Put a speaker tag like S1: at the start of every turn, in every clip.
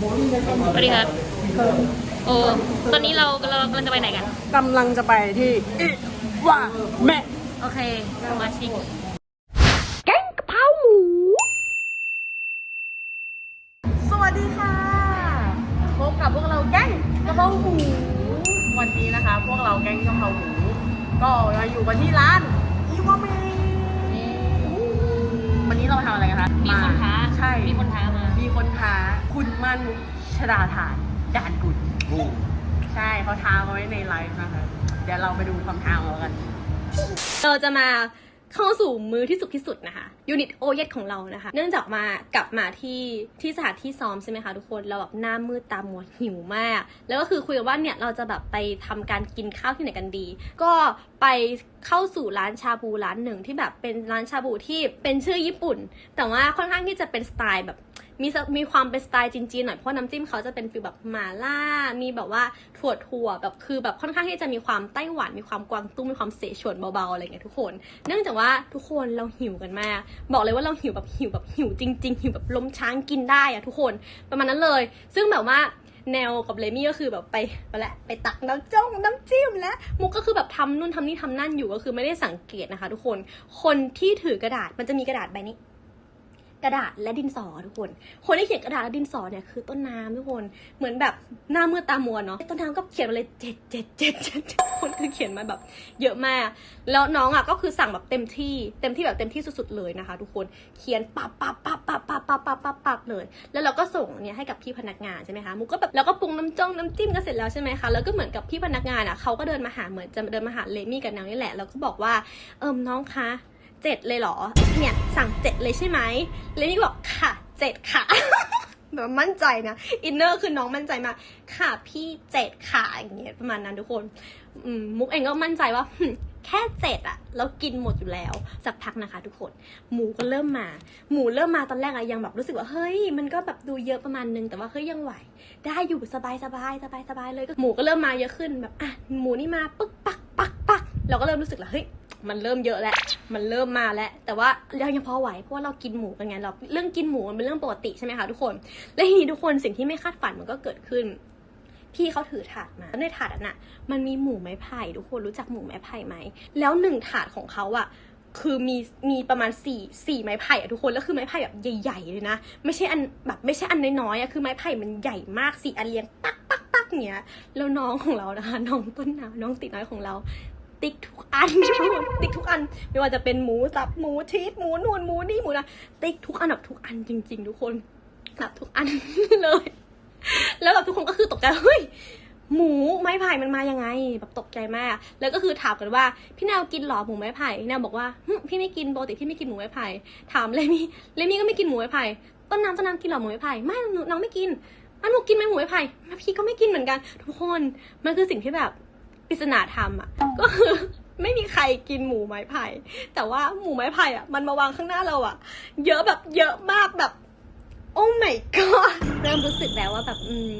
S1: สวัสดีครับ โอ้ ตอนนี้เราเรากำลังจะไปไหนกัน
S2: กำลังจะไปที่อิว่าแม่
S1: โอเคสมาชิก
S2: แกงกะเพราหมู สวัสดีค่ะ พบกับพวกเราแกงกะเพราหมู วันนี้นะคะ พวกเราแกงกะเพราหมู ก็มาอยู่กันที่ร้านอิวาเมะวันนี้เรามาทำอะไรกันคะ
S1: มีคนท้า
S2: ใช่
S1: มีคนท้า มา
S2: มีคนท้าคุณมานุชดาฐานด่านกุลใช่เขาท้ามาไว้ในไลฟ์นะคะ เดี๋ยวเราไปดูคำท้าของเรากัน
S3: เราจะมาเข้าสู่มือที่สุดที่สุดนะคะยูนิตโอเยของเรานะคะ เนื่องจากมากลับมาที่ที่สถานที่ซ้อมใช่ไหมคะทุกคนเราแบบหน้ามืดตามัวหิวมาก แล้วก็คือคุยกันว่าเนี่ยเราจะแบบไปทำการกินข้าวที่ไหนกันดี ก็ไปเข้าสู่ร้านชาบูร้านหนึ่งที่แบบเป็นร้านชาบูที่เป็นชื่อญี่ปุ่น แต่ว่าค่อนข้างที่จะเป็นสไตล์แบบ มีสมีความเป็นสไตล์จีนๆหน่อยเพราะน้ำจิ้มเขาจะเป็นฟีลแบบหม่าล่า มีแบบว่าถั่วถั่วแบบคือแบบค่อนข้างที่จะมีความไต้หวันมีความกวางตุ้งมีความเสฉวนเบาๆอะไรเงี้ยทุกคน เนื่องจากว่าทุกคนเราหิวกันมาก บอกเลยว่าเราหิวแบบหิวแบบหิวจริง ๆ หิวแบบล้มช้างกินได้อะทุกคนประมาณนั้นเลย ซึ่งแบบว่าแนวกับเลมี่ก็คือแบบไปไปล้วไปตักน้ำจ้องน้ำจิ้มแล้วมุกก็คือแบบทำนู่นทำนี่ทำนั่นอยู่ก็คือไม่ได้สังเกตนะคะ ทุกคนคนที่ถือกระดาษมันจะมีกระดาษใบนี้ กระดาษและดินสอทุกคน คนที่เขียนกระดาษและดินสอเนี่ยคือต้นน้ำทุกคน เหมือนแบบหน้ามืดตามัวเนาะ ต้นน้ำก็เขียนมาเลยเจ็ดเจ็ดเจ็ดเจ็ดคนคือเขียนมาแบบ เยอะมาก แล้วน้องอะก็คือสั่งแบบเต็มที่ เต็มที่แบบเต็มที่สุดๆเลยนะคะ ทุกคน เขียนปับปับปับปับปับปับปับปับปับเลย แล้วเราก็ส่งเนี่ยให้กับพี่พนักงานใช่ไหมคะ มุกก็แบบแล้วก็ปรุงน้ำจ้องน้ำจิ้มก็เสร็จแล้วใช่ไหมคะ แล้วก็เหมือนกับพี่พนักงานอะเขาก็เดินมาหาเหมือนจะเดินมาหาเลมี่กับนางนี่แหละ แล้วก็บอกว่า เอิมน้องคะ เจ็ดเลยเหรอ เนี่ยสั่งเจ็ดเลยใช่ไหมเลมี่ก็บอกค่ะเจ็ดค่ะแบบมั่นใจนะอินเนอร์คือน้องมั่นใจมากค่ะพี่เจ็ดค่ะอย่างเงี้ยประมาณนั้นทุกคนอืมมุกเองก็มั่นใจว่าหึแค่เจ็ดอะเรากินหมดอยู่แล้วสักพักนะคะทุกคน หมูก็เริ่มมา หมูเริ่มมาตอนแรกอะยังแบบรู้สึกว่าเฮ้ย มันก็แบบดูเยอะประมาณนึงแต่ว่าเฮ้ยยังไหว ได้อยู่สบายสบายสบายสบายเลยก็หมูก็เริ่มมาเยอะขึ้นแบบอะหมูนี่มาปึ๊กปักปักปักเราก็เริ่มรู้สึกแล้วเฮ้ย มันเริ่มเยอะแล้ว มันเริ่มมาแล้ว แต่ว่าเรายังพอไหวเพราะว่าเรากินหมูกันไงเราเรื่องกินหมูมันเป็นเรื่องปกติใช่ไหมคะทุกคน และทีนี้ทุกคนสิ่งที่ไม่คาดฝันมันก็เกิดขึ้น พี่เขาถือถาดมาแล้วในถาดนั้นน่ะ มันมีหมูไม้ไผ่ทุกคนรู้จักหมูไม้ไผ่ไหม แล้วหนึ่งถาดของเขาอะคือมีมีประมาณสี่สี่ไม้ไผ่อะทุกคนแล้วคือไม้ไผ่แบบใหญ่ๆเลยนะ ไม่ใช่อันแบบไม่ใช่อันน้อยๆอะคือไม้ไผ่มันใหญ่มากสี่อันเรียงปักปักปักเนี้ยแล้วน้องของเรานะคะน้องต้นน้ำน้องติดน้อยของเรา ติ๊กทุกอันทุกคนติ๊กทุกอัน ไม่ว่าจะเป็นหมูสับหมูชีสหมูนูนหมูนี่หมูนะติ๊กทุกอันแบบทุกอันจริง ๆ ทุกคนแบบทุกอันเลย แล้วแบบทุกคนก็คือตกใจเฮ้ยหมูไม้ไผ่มันมายังไง แบบตกใจมาก แล้วก็คือถามกันว่า พี่แนวกินหรอหมูไม้ไผ่แนวบอกว่าพี่ไม่กินปกติพี่ไม่กินหมูไม้ไผ่ถามเลมี่เลมี่ก็ไม่กินหมูไม้ไผ่ต้นน้ำต้นน้ำกินหรอหมูไม้ไผ่ไม่นูน้องไม่กินอันหนูกินไหมหมูไม้ไผ่พี่ก็ไม่กินเหมือนกัน ทุกคนมันคือสิ่งที่แบบ ปริศนาธรรมอะก็คือไม่มีใครกินหมูไม้ไผ่ แต่ว่าหมูไม้ไผ่อะ มันมาวางข้างหน้าเราอะ เยอะแบบเยอะมากแบบ โอ้ my god เริ่มรู้สึกแล้วว่าแบบอืม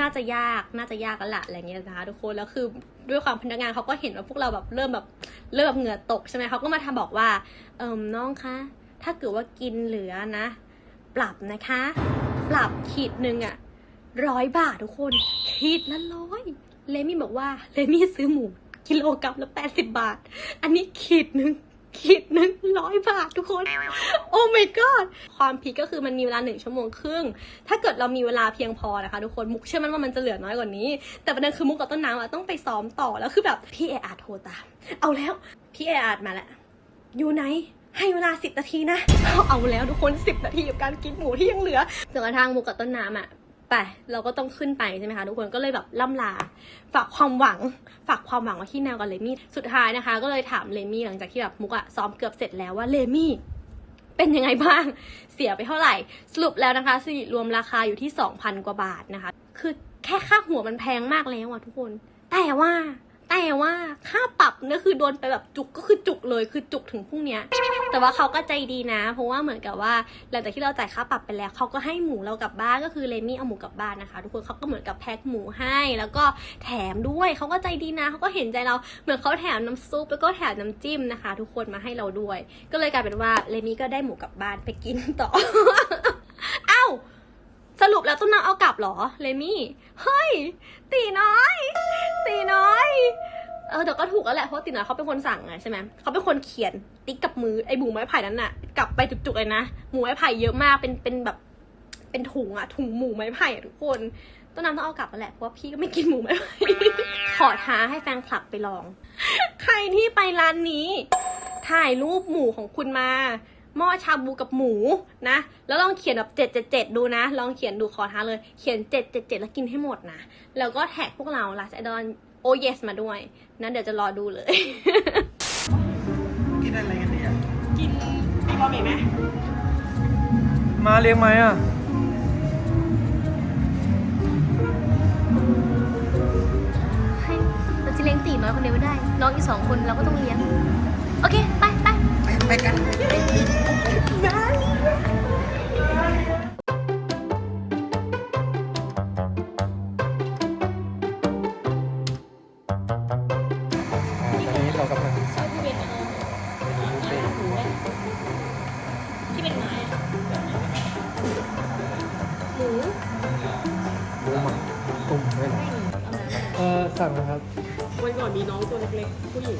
S3: น่าจะยากน่าจะยากแล้วละอะไรเงี้ยนะคะทุกคนแล้วคือด้วยความพนักงานเขาก็เห็นว่าพวกเราแบบเริ่มแบบเริ่มแบบเหงื่อตกใช่ไหมเขาก็มาทำบอกว่า เอิมน้องคะถ้าเกิดว่ากินเหลือนะ ปรับนะคะ ปรับขีดหนึ่งอะร้อยบาททุกคน ขีดละร้อย เลมี่บอกว่าเลมี่ซื้อหมูกิโลกรัมละแปดสิบบาท อันนี้ขีดหนึ่งขีดหนึ่งร้อยบาททุกคน โอ้ my god ความพีคก็คือมันมีเวลาหนึ่งชั่วโมงครึ่ง ถ้าเกิดเรามีเวลาเพียงพอนะคะทุกคน มุกเชื่อมันว่ามันจะเหลือน้อยกว่านี้ แต่ประเด็นคือมุกกับต้นน้ำอะต้องไปซ้อมต่อ แล้วคือแบบพี่เออาร์โทรตาม เอาแล้ว พี่เออาร์มาแล้ว อยู่ไหน ให้เวลาสิบนาทีนะ เอาแล้วทุกคนสิบนาทีกับการกินหมูที่ยังเหลือจนกระทั่งมุกกับต้นน้ำอะ ไปเราก็ต้องขึ้นไปใช่ไหมคะทุกคนก็เลยแบบล่ำลา ฝากความหวัง ฝากความหวังไว้ที่แนวกับเลมี่สุดท้ายนะคะ ก็เลยถามเลมี่หลังจากที่แบบมุกอะซ้อมเกือบเสร็จแล้วว่าเลมี่เป็นยังไงบ้าง เสียไปเท่าไหร่ สรุปแล้วนะคะสิริรวมราคาอยู่ที่ 2,000 กว่าบาทนะคะ คือแค่ค่าหัวมันแพงมากแล้วอะทุกคน แต่ว่า แต่ว่าค่าปรับเนี่ยคือโดนไปแบบจุกก็คือจุกเลย คือจุกถึงพรุ่งนี้ แต่ว่าเขาก็ใจดีนะ เพราะว่าเหมือนกับว่าหลังจากที่เราจ่ายค่าปรับไปแล้วเขาก็ให้หมูเรากลับบ้านก็คือเลมี่เอาหมูกลับบ้านนะคะ ทุกคนเขาก็เหมือนกับแพ็คหมูให้ แล้วก็แถมด้วยเขาก็ใจดีนะเขาก็เห็นใจเราเหมือนเขาแถมน้ำซุปแล้วก็แถมน้ำจิ้มนะคะ ทุกคนมาให้เราด้วย ก็เลยกลายเป็นว่าเลมี่ก็ได้หมูกลับบ้านไปกินต่อเอ้าสรุปแล้วต้นน้ำเอากลับเหรอเลมี่ เฮ้ย ตีน้อย ตีน้อย เออแต่ก็ถูกแล้วแหละเพราะตีน้อยเขาเป็นคนสั่งไงใช่ไหมเขาเป็นคนเขียนติ๊กกับมือไอ้หมูไม้ไผ่นั้นน่ะกลับไปจุกๆเลยนะหมูไม้ไผ่เยอะมากเป็นเป็นแบบ เป็นถุงอะถุงหมูไม้ไผ่ทุกคนต้นน้ำต้องเอากลับแล้วแหละเพราะว่าพี่ก็ไม่กินหมูไม้ไผ่ขอท้าให้แฟนคลับไปลอง ใครที่ไปร้านนี้ ถ่ายรูปหมูของคุณมาหม้อชาบูกับหมูนะ แล้วลองเขียนแบบเจ็ดเจ็ดเจ็ดดูนะ ลองเขียนดูขอท้าเลย เขียนเจ็ดเจ็ดเจ็ดแล้วกินให้หมดนะ แล้วก็แท็กพวกเราลาสไอดอน โอเยสมาด้วยนะเดี๋ยวจะรอดูเลย
S4: กินอะไรกันเนี่ย
S2: กินมีบะหมี่ไหม
S4: มาเลี้ยงไหมอะ
S1: ให้เราจะเลี้ยงตีน้อยคนเดียวไม่ได้ น้องอีกสองคนเราก็ต้องเลี้ยง โอเค ไปไป
S4: ไปไปกันต
S2: ผู้หญิง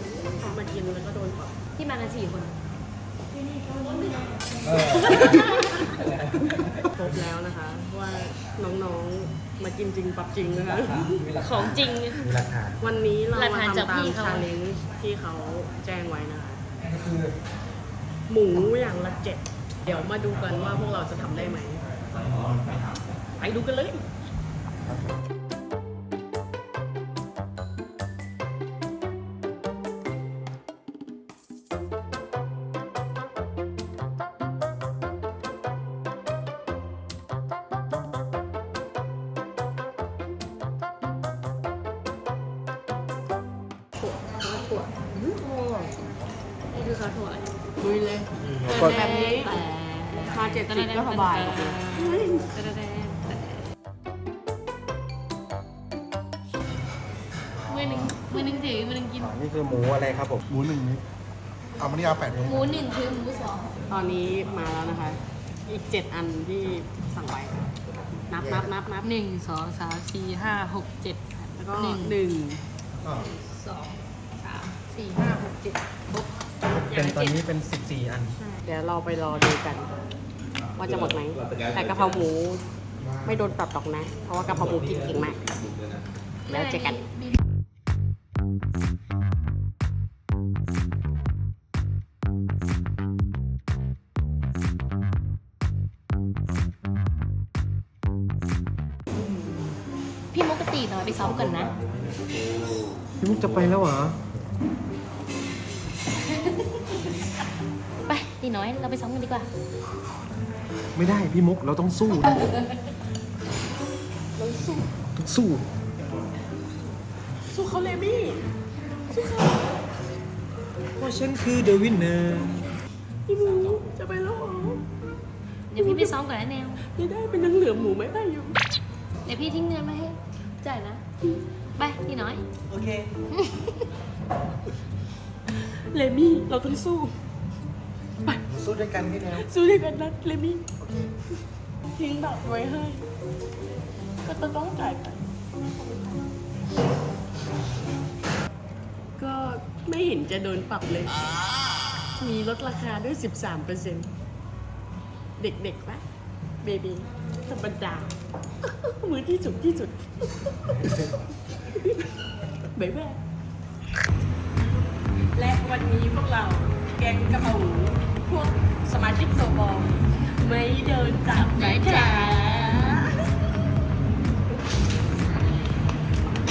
S2: มากินแล้วก็โดนปรับ
S1: ที่มากันสี่คน
S4: เออ
S2: พบแล้วนะคะ ว่าน้องๆมากินจริงปรับจริงนะคะ
S1: ของจริง
S4: มีหลักฐาน
S2: วันนี้เรา
S1: หลัก
S2: มา
S1: ฐานจาก
S2: ทำตา
S1: พี่
S2: ม
S1: เขา
S2: ชาเลนจ์ที่เขาแจ้งไว้นะคะ
S4: ก็คือ
S2: หมูอย่างละเจ็ดเดี๋ยวมาดูกันว่าพวกเราจะทำได้ไหมไปดูกันเลย
S1: ถั่ว นี่คือเขาถั่วอะไร
S2: ลุยเลย
S4: ก็
S2: แบบนี้มาเจ็ดสิบก็สบาย
S1: มือหนึ่งมือหนึ่งถือมือหนึ่งกิน
S4: นี่คือหมูอะไรครับผม หมูหนึ่งนี่เอามานี่เอาแปด
S1: หมูหนึ่งคือหมูสอง
S2: ตอนนี้มาแล้วนะคะ อีกเจ็ดอันที่สั่งไว้นับนับนับนับ
S1: หนึ่งสองสามสี่ห้าหกเจ็ด
S2: แล้วก็
S1: หนึ่ง
S2: หนึ่ง
S1: สองสามสี่ห้าหกเจ็ดครบ
S4: เป็นตอนนี้เป็นสิบสี่อัน
S2: เดี๋ยวเราไปรอดูกัน ว่าจะหมดไหม แต่กะเพราหมู ไม่โดนปรับตอกนะ เพราะว่ากะเพราหมูกินเก่งมาก แล้วเจอกัน
S1: พี่มุกกตีหน่อยไปซ้อมกันนะ
S4: พี่มุกจะไปแล้วเหรอ
S1: ไปตีน้อย เราไปซ้อมกันดีกว่า
S4: ไม่ได้พี่มุกเราต้องสู้นะต้องสู้
S2: สู้เขาเลยมี่
S4: เพราะฉันคือเดวินเนอร์
S2: พี่หมูจะไปแล้วเหรอ
S1: เดี๋ยวพี่ไปซ้อมก่อนนะแนว
S2: ไม่ได้เป็นยังเหลือหมูไม่ได้อยู่
S1: เดี๋ยวพี่ทิ้งเงินมาให้จ่ายนะ ไปตีน้อย
S4: โอเค
S2: เลมี่เราต้องสู้ไป
S4: สู้ด้วยกันพี่แนว
S2: สู้ด้วยกันนะเลมี่ทิ้งบัตรไว้ให้ ก็จะต้องจ่ายไป ก็ไม่เห็นจะโดนปรับเลย มีลดราคาด้วย 13เปอร์เซ็นเด็กๆปะเบบีธรรมดา มือที่สุดที่สุดบ๊ายบายและวันนี้พวกเราแกงกะเพราหมู พวกสมาชิกโซบอลไม่เดินตามไม่ทาง